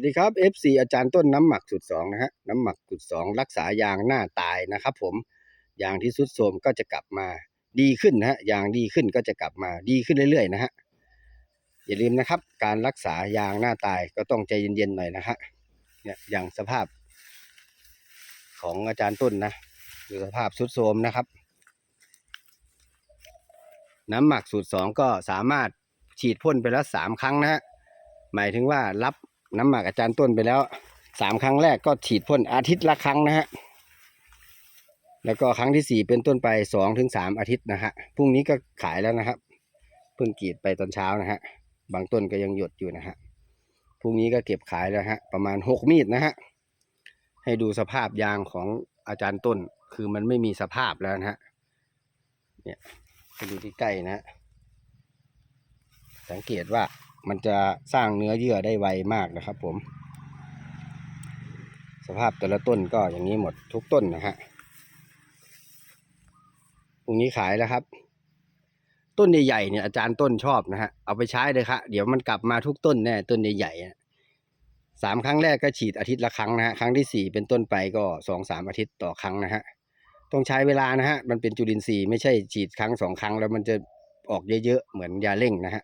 วัสดีครับ FC อาจารย์ต้นน้ำหมักสูตรสองนะฮะน้ำหมักสูตรสองรักษายางหน้าตายนะครับ ผมยางที่สุดโทรมก็จะกลับมาดีขึ้นนะฮะยางดีขึ้นก็จะกลับมาดีขึ้นเรื่อยๆนะฮะอย่าลืมนะครับ การรักษายางหน้าตายก็ต้องใจเย็นๆหน่อยนะฮะเนี่ยอย่างสภาพ ของอาจารย์ต้นนะคือสภาพสุดโทรมนะครับ น้ำหมักสูตรสองก็สามารถฉีดพ่นไปแล้วสามครั้งนะฮะหมายถึงว่ารับ น้ำหมักอาจารย์ต้นไปแล้วสามครั้งแรกก็ฉีดพ่นอาทิตย์ละครั้งนะฮะแล้วก็ครั้งที่สี่เป็นต้นไปสองถึงสามอาทิตย์นะฮะพรุ่งนี้ก็ขายแล้วนะครับเพิ่งกรีดไปตอนเช้านะฮะบางต้นก็ยังหยดอยู่นะฮะพรุ่งนี้ก็เก็บขายแล้วฮะประมาณหกมีดนะฮะให้ดูสภาพยางของอาจารย์ต้น คือมันไม่มีสภาพแล้วนะฮะเนี่ยไปดูที่ใกล้นะฮะสังเกตว่า มันจะสร้างเนื้อเยื่อได้ไวมากนะครับ ผม สภาพแต่ละต้นก็อย่างนี้หมดทุกต้นนะฮะพรุ่งนี้ขายแล้วครับ ต้นใหญ่ๆเนี่ยอาจารย์ต้นชอบนะฮะเอาไปใช้เลยครับเดี๋ยวมันกลับมาทุกต้นแน่ต้นใหญ่ๆสามครั้งแรกก็ฉีดอาทิตย์ละครั้งนะฮะครั้งที่สี่เป็นต้นไปก็สองสามอาทิตย์ต่อครั้งนะฮะต้องใช้เวลานะฮะ มันเป็นจุลินทรีย์ไม่ใช่ฉีดครั้งสองครั้งแล้วมันจะออกเยอะๆ เหมือนยาเร่งนะฮะ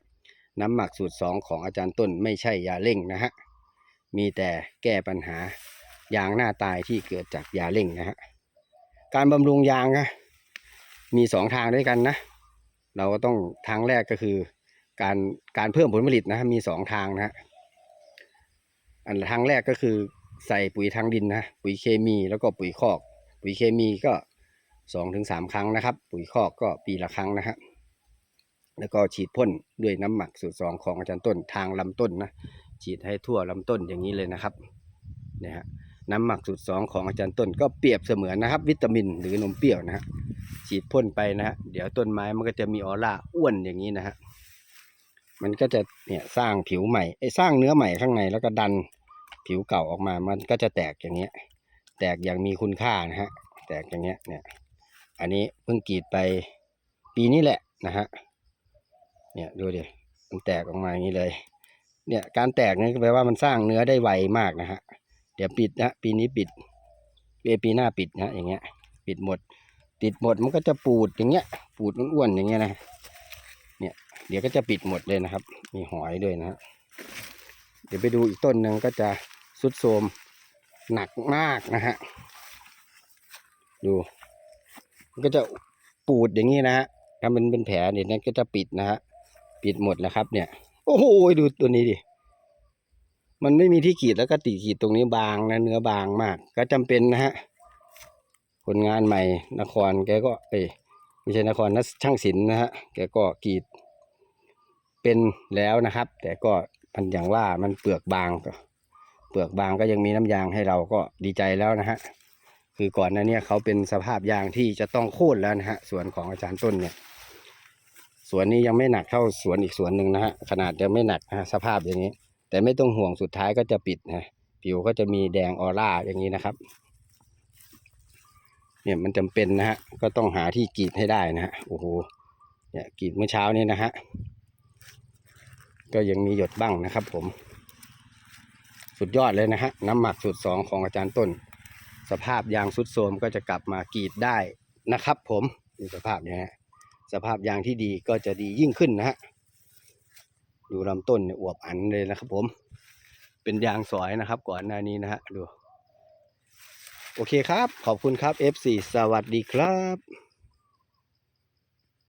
น้ำหมักสูตรสองของอาจารย์ต้นไม่ใช่ยาเร่งนะฮะ มีแต่แก้ปัญหายางหน้าตายที่เกิดจากยาเร่งนะฮะ การบำรุงยางนะมีสองทางด้วยกันนะ เราก็ต้องทางแรกก็คือการการเพิ่มผลผลิตนะมีสองทางนะฮะ อันทางแรกก็คือใส่ปุ๋ยทางดินนะปุ๋ยเคมีแล้วก็ปุ๋ยคอก ปุ๋ยเคมีก็สองถึงสามครั้งนะครับ ปุ๋ยคอกก็ปีละครั้งนะฮะ แล้วก็ฉีดพ่นด้วยน้ำหมักสูตรสองของอาจารย์ต้นทางลำต้นนะฉีดให้ทั่วลำต้นอย่างนี้เลยนะครับนี่ฮะน้ำหมักสูตรสองของอาจารย์ต้นก็เปรียบเสมือนนะครับ วิตามินหรือนมเปรี้ยวนะฮะฉีดพ่นไปนะฮะเดี๋ยวต้นไม้มันก็จะมีออร่าอ้วนอย่างนี้นะฮะมันก็จะเนี่ยสร้างผิวใหม่ไอ้สร้างเนื้อใหม่ข้างในแล้วก็ดันผิวเก่าออกมา มันก็จะแตกอย่างเงี้ย แตกอย่างมีคุณค่านะฮะแตกอย่างเงี้ยเนี่ย อันนี้เพิ่งกรีดไปปีนี้แหละนะฮะ เนี่ยดูดิมันแตกออกมาอย่างนี้เลย เนี่ยการแตกนี่ก็แปลว่ามันสร้างเนื้อได้ไวมากนะฮะเดี๋ยวปิดนะปีนี้ปิดปีปีหน้าปิดนะอย่างเงี้ย ปิดหมดปิดหมดมันก็จะปูดอย่างเงี้ย ปูดอ้วนๆอย่างเงี้ยนะเนี่ยเดี๋ยวก็จะปิดหมดเลยนะครับ มีหอยด้วยนะเดี๋ยวไปดูอีกต้นหนึ่งก็จะสุดโทมหนักมากนะฮะดู มันก็จะปูดอย่างนี้นะฮะถ้ามันเป็นแผลเนี่ยนั่นก็จะปิดนะฮะ ปิดหมดแล้วครับ เนี่ย โอ้โหดูตัวนี้ดิ มันไม่มีที่ขีดแล้วก็ติขีดตรงนี้บางนะเนื้อบางมาก ก็จำเป็นนะฮะคนงานใหม่นครแกก็ เอ้ยไม่ใช่นครนะช่างศิลป์นะฮะแกก็กรีด เป็นแล้วนะครับ แต่ก็พันอย่างว่ามันเปลือกบางก็ เปลือกบางก็ยังมีน้ำยางให้เราก็ดีใจแล้วนะฮะคือก่อนหน้าเนี้เขาเป็นสภาพยางที่จะต้องโค่นแล้วนะฮะส่วนของอาจารย์ต้นเนี่ย สวนนี้ยังไม่หนักเท่าสวนอีกสวนหนึ่งนะฮะขนาดยังไม่หนักนะสภาพอย่างนี้ แต่ไม่ต้องห่วงสุดท้ายก็จะปิดนะผิวก็จะมีแดงออร่าอย่างนี้นะครับ เนี่ยมันจำเป็นนะฮะก็ต้องหาที่กรีดให้ได้นะฮะโอ้โหเนี่ยกรีดเมื่อเช้านี้นะฮะก็ยังมีหยดบ้างนะครับ ผม สุดยอดเลยนะฮะน้ำหมักสูตรสองของอาจารย์ต้น สภาพยางสุดโทมก็จะกลับมากรีดได้นะครับ ผมดูสภาพเนี่ยฮะ สภาพยางที่ดีก็จะดียิ่งขึ้นนะฮะดูลำต้นเนี่ยอวบอันเลยนะครับผม เป็นยางสอยนะครับ ก่อนหน้านี้นะฮะดู โอเคครับ ขอบคุณครับ F4 สวัสดีครับ